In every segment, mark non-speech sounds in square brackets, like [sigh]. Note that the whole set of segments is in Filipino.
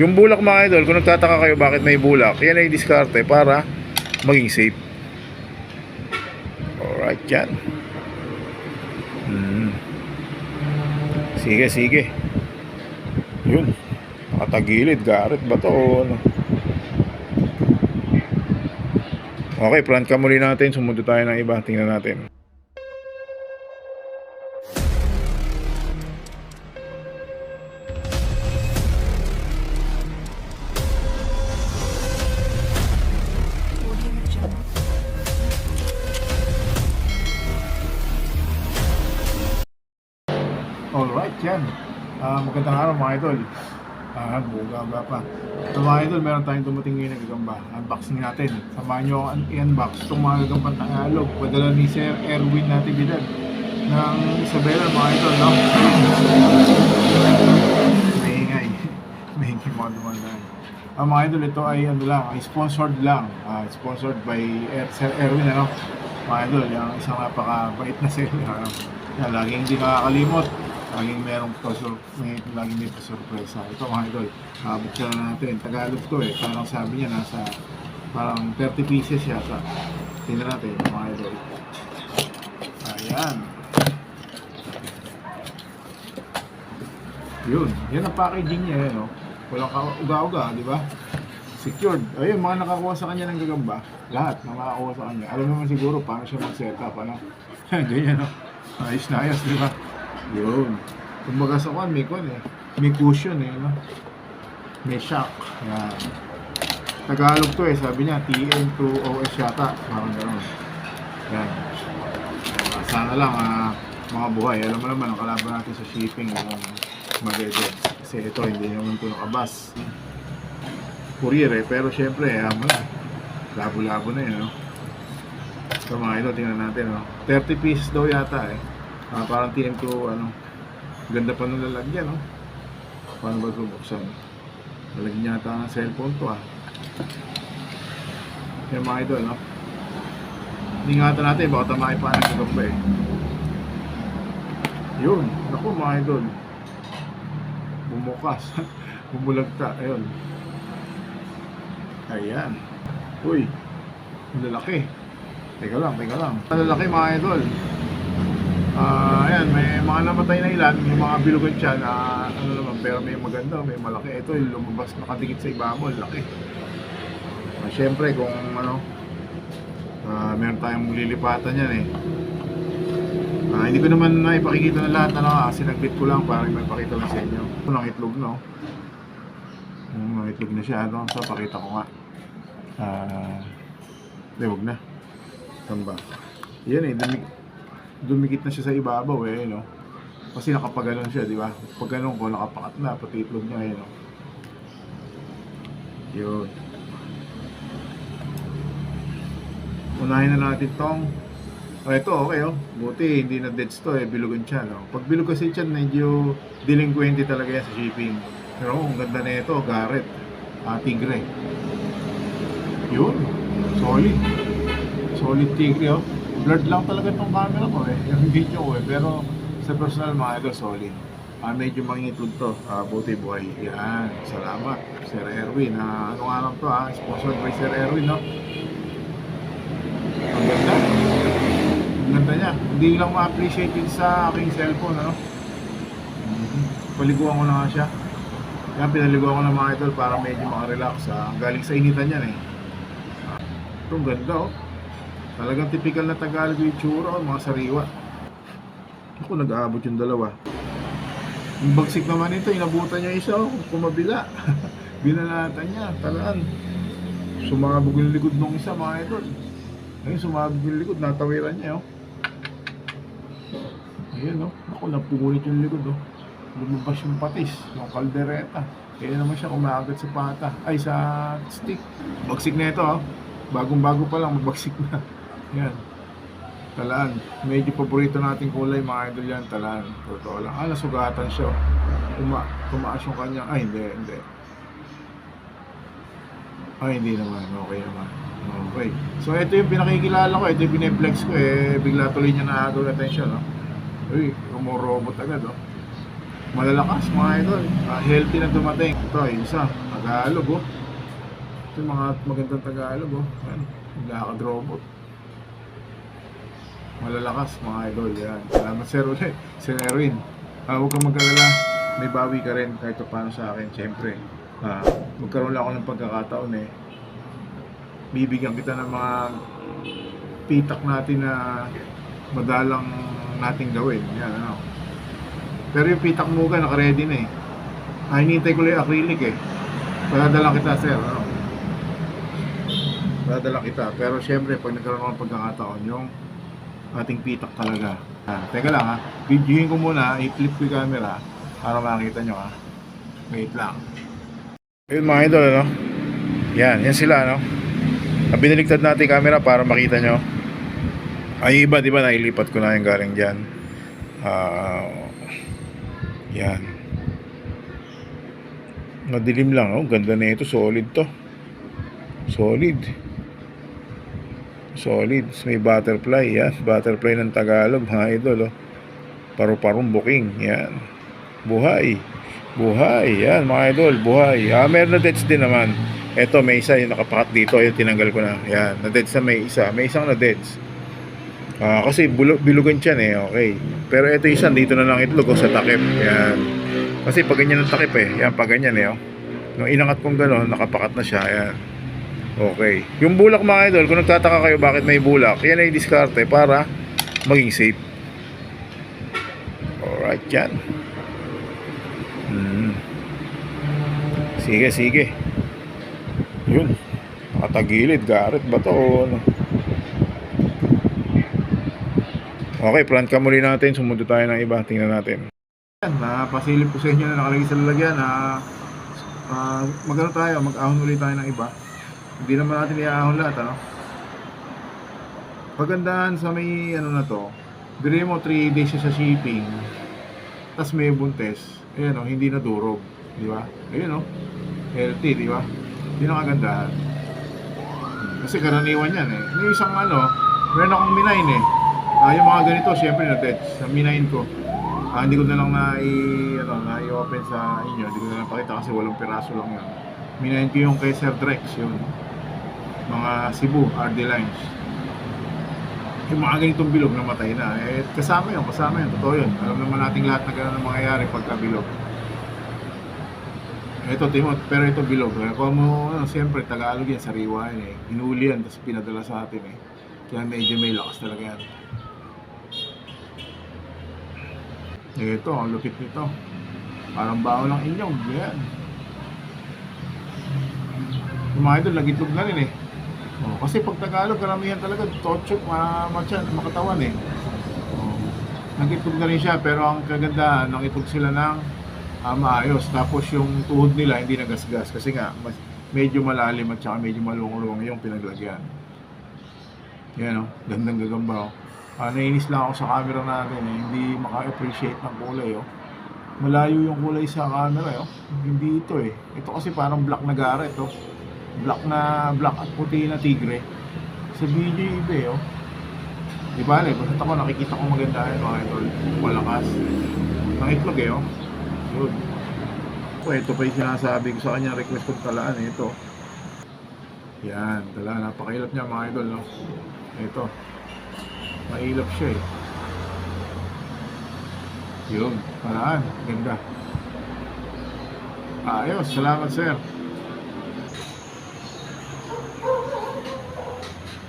Yung bulak mga idol, kung nagtataka kayo bakit may bulak, yan ay diskarte para maging safe. Alright, yan. Hmm. Sige, sige. Yun. Nakatagilid, Garrett ba to ano? Okay, front cam muli natin. Sumunod tayo ng iba. Tingnan natin. Alright, yan. Ah, magandang araw mga idol. Ah, buga ba pa. So mga idol, meron tayong dumating ngayon na gagamba. Unboxing natin. Samahan nyo ang i-unbox itong mga gagambang Tagalog. Padala ni Sir Erwin Natividad ng Isabela mga idol, no? May ingay. May ingay mga dumadaan. Ang mga idol, ito ay ano lang, ay sponsored lang. Ah, sponsored by Er- Sir Erwin, ano? Mga idol, yung isang napakabait na sir. Ano? Yan, laging hindi nakakalimot. Laging merong pasur may laging may pasurpresa. Ito mga idol, uh, buksan na natin. Tagalog to eh. Parang sabi niya nasa parang 30 pieces yata. Tingnan natin mga idol. Ayan. Yun. Yan ang packaging niya eh, no? Walang uga-uga, di ba? Secured. Ayun, mga nakakuha sa kanya ng gagamba. Lahat ng nakakuha sa kanya. Alam naman siguro paano siya mag-set up, ano? [laughs] Ganyan, no? Ayos na ayos, di ba? Yun. Kumbaga sa kwan, may kwan eh. May cushion eh, no? May shock. Yan. Tagalog to eh, sabi niya, TN2OS yata. Parang gano'n. Yan. Sana lang, ah, mga buhay. Alam mo naman, ang kalaban natin sa shipping, yung magagod. Kasi ito, hindi naman ito nakabas. Courier eh, pero syempre, ah, mo na. Labo-labo na yun, no? So mga ito, tingnan natin, no? 30 pieces daw yata eh. Ah, parang TM2, ano, ganda pa nung lalagyan, no? Paano ba bubuksan? Lalagyan yata ng cellphone to, ah. Yan mga idol, no? Ingatan natin, baka tamahay pa ng gagamba eh. Yun, naku mga idol. Bumukas. [laughs] Bumulagta, ayun. Ayan. Uy, ang lalaki. Teka lang, teka lang. Ang lalaki mga idol. Ah, ayan, may mga namatay na ilan, yung mga bilugan siya na ano naman, pero may maganda, may malaki. Ito yung lumabas nakadikit sa ibabaw, laki. Ah, Siyempre, kung ano, ah, meron tayong lilipatan yan eh. Ah, hindi ko naman naipakikita na lahat, ano, ah, sinaglit ko lang para may pakita lang sa inyo. Ito ng itlog, no? Yung itlog na siya, ano, so pakita ko nga. Ah, wag na. Saan ba? Yan eh, dumi dumikit na siya sa ibabaw eh, no? Kasi nakapaganon siya, di ba? Pag ganon ko, nakapakat na, pati itlog niya eh, no? Yun. Unahin na natin tong Oh, ito, okay oh. Buti, hindi na deads to eh. Bilugan siya, no? Pag bilog kasi siya, medyo delinquente talaga yan sa shipping. Pero oh, ang ganda na ito, Garrett. Ah, tigre. Yun. Solid. Solid tigre, oh. Blurred lang talaga itong camera ko eh. Yung video ko eh. Pero sa personal mga ito, solid. Ah, medyo mangingitlog to. Ah, buti buhay. Yan. Salamat. Sir Erwin. Ah, anong araw to ah? Sponsored by Sir Erwin, no? Ang ganda. Ang ganda niya. Hindi lang ma-appreciate yun sa aking cellphone, ano? Mhm. Paliguan ko na nga siya. Yan, pinaliguan ko ng mga idol para medyo makarelax. Ah. Galing sa initan yan eh. Ah, Ito, ganda oh. Talagang typical na Tagalog yung itsura, oh, mga sariwa. Ako, nag-aabot yung dalawa. Yung bagsik naman ito, inabutan niya isa, oh, kumabila. [laughs] Binalatan niya, talaan. Sumabog yung likod ng isa, mga idol. Ayun, sumabog yung likod, natawiran niya, oh. Ayun, oh. Ako, napungulit yung likod, oh. Lumabas yung patis, yung kaldereta. Kaya naman siya kumagat sa pata, ay sa stick. Bagsik na ito, oh. Bagong-bago pa lang, magbagsik na. Yan. Talaan. Medyo paborito nating kulay, mga idol yan, talaan. Totoo lang. Ah, nasugatan siya. oh. Tuma tumaas yung kanyang, ay, hindi, hindi. Ay, hindi naman. Okay naman. Okay. So, ito yung pinakikilala ko. Ito yung pineflex ko. Eh, bigla tuloy niya na agad attention, no? Uy, umurobot agad, oh. malalakas mga idol. Ah, healthy na dumating. Ito, yung isa, Tagalog oh. Ito yung mga magandang Tagalog oh. Ayan, lakad robot. Malalakas mga idol. Yan. Salamat sir ulit. Sir Erwin. Ah, huwag kang mag-alala. May bawi ka rin kahit pa paano sa akin. Siyempre. Ah, magkaroon lang ako ng pagkakataon eh. Bibigyan kita ng mga pitak natin na madalang nating gawin. Yan, ano. Pero yung pitak muga, naka-ready na eh. Ah, hinihintay ko lang yung acrylic eh. Padadala kita, sir. Ano? Padadala kita. Pero syempre, pag nagkaroon ng pagkakataon, yung ating pitak talaga. Ah, teka lang ha. Videohin ko muna, i-flip ko yung camera para makita nyo ha. Wait lang. Ayun mga idol, ano? Yan, yan sila, ano? Ah, Biniligtad natin yung camera para makita nyo. Ay, iba, di ba? Nailipat ko na yung galing dyan. Ah, yan. Madilim lang, oh. Ganda na ito. Solid to. Solid. Solid. May butterfly, yan. Butterfly ng Tagalog, mga idol, oh. Paru-parong booking, yan. Buhay. Buhay, yan, mga idol. Buhay. Ah, meron na deads din naman. Ito, may isa yung nakapakat dito. Ayun, tinanggal ko na. Yan, na-deads na may isa. May isang na-deads. Ah, kasi bilugan siya eh, okay. Pero ito isa, dito na lang itlog oh, sa takip. Yan. Kasi pag ganyan ang takip eh. Yan, pag ganyan eh, oh. Nung inangat kong gano'n, nakapakat na siya. Yan. Okay. Yung bulak mga idol, kung nagtataka kayo bakit may bulak, yan ay diskarte para maging safe. Alright, yan. Hmm. Sige, sige. Yun. Nakatagilid, Garrett ba to ano? Okay, plant ka muli natin. Sumunod tayo ng iba. Tingnan natin. Yan, napasilip ko sa inyo na nakalagay sa lalagyan na uh, magano tayo, mag-ahon ulit tayo ng iba. Hindi naman natin i-ahon lahat, ano? Pagandahan sa may ano na to, bili mo 3 days siya sa shipping, tapos may buntes, ayan o, hindi na durog, di ba? Ayun o, healthy, di ba? Yun ang kagandahan. Kasi karaniwan yan eh. Yung isang ano, meron akong minain eh. Ah, yung mga ganito, syempre na dead. Sa minain ko. Ah, hindi ko na lang na i ano, na i-open sa inyo. Hindi ko na lang pakita kasi walang piraso lang yun. Minain ko yung kay Sir Drex, yung mga Cebu, RD Lines. Yung mga ganitong bilog na matay na. Eh, kasama yun, kasama yun. Totoo yun. Alam naman nating lahat na gano'n ang mangyayari pagka bilog. Ito, Timot, pero ito bilog. Eh, kung mo, ano, siyempre, Tagalog yan, sariwa yan eh. Hinuli yan, tapos pinadala sa atin eh. Kaya medyo may lakas talaga yan. Ito, ang lupit nito. Parang bao ng inyong. Yan. Yung mga idol, nagitlog na rin eh. Oh, kasi pag Tagalog, karamihan talaga, tochok, ma matyan, makatawan eh. Oh, nagitlog na rin siya, pero ang kagandahan, nangitlog sila ng ah, maayos. Tapos yung tuhod nila, hindi nagasgas. Kasi nga, mas, medyo malalim at saka medyo malungulong yung pinaglagyan. Yan oh, gandang gagamba oh. Ah, nainis lang ako sa camera natin eh. Hindi maka-appreciate ng kulay oh. Malayo yung kulay sa camera oh. Hindi ito eh. Ito kasi parang black na gara ito. Black na black at puti na tigre. Sa video yung iba eh. Di ba, eh, basta ako nakikita ko maganda yun mga idol. Malakas. Ang itlog eh, oh. Yun. Oh, ito pa yung sinasabi ko sa kanya, request kong talaan eh, ito. Yan, tala, napakahilap niya mga idol, no? Ito. Mailap siya eh. Yun, paraan. Ganda. Ayos, salamat sir.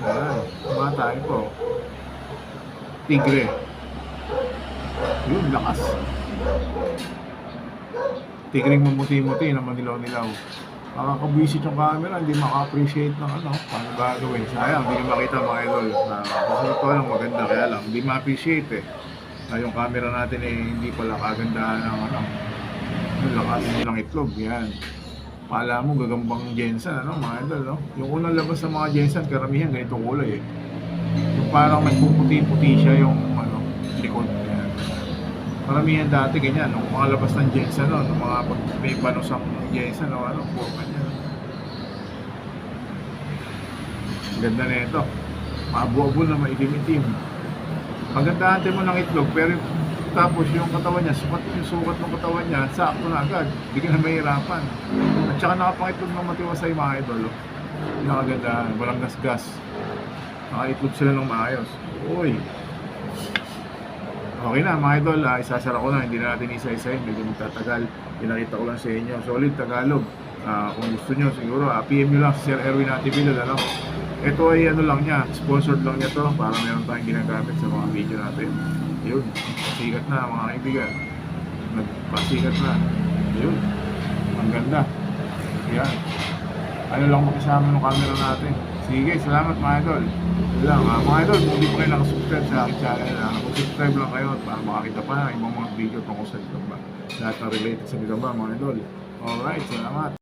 Ayan, bata po. Tigre. Yun, lakas. Tigring mamuti-muti na manilaw-nilaw. Makakabisit yung camera, hindi maka-appreciate ng ano, paano gagawin. Sayang, hindi makita mga idol. Uh, kasi ito lang maganda, kaya lang, hindi ma-appreciate eh. Uh, yung camera natin eh, hindi pala kagandahan ng ano, yung lakas ng itlog, yan. Pala mo, gagambang Jensen, ano, mga idol, no? Yung unang labas ng mga Jensen, karamihan ganito kulay eh. Parang nagpuputi-puti siya yung, ano, likod. Yan. Karamihan dati ganyan, nung mga labas ng Jensen, no, nung mga pag may panosang Jensen, no, ano, puro ganyan. Ganda na ito. Mabuabo na maitim-itim. Pagandahan mo ng itlog, pero Tapos yung katawan niya, sukat yung sukat ng katawan niya, sakto na agad. Hindi ka na mahirapan. At saka nakapangitlog ng matiwasay mga idol. Nakaganda, walang gasgas. Nakaitlog sila ng maayos. Uy! Okay na mga idol, ah, isasara ko na, hindi na natin isa-isahin, medyo magtatagal. Pinakita ko lang sa inyo. Solid Tagalog. Ah, kung gusto nyo, siguro ah, PM nyo lang si Sir Erwin Atibilod. Ano? Ito ay ano lang niya, sponsored lang niya to para meron tayong ginagamit sa mga video natin. Yun, pasikat na mga kaibigan. Nagpasikat na. Yun, ang ganda. Yan. Ano lang makisama ng camera natin. Sige, salamat mga idol. Lang, ah, mga idol, kung hindi pa kayo nakasubscribe sa aking channel, uh, subscribe lang kayo para makakita pa ng ibang mga video tungkol sa Ligamba. Lahat na related sa Ligamba, mga idol. Alright, salamat.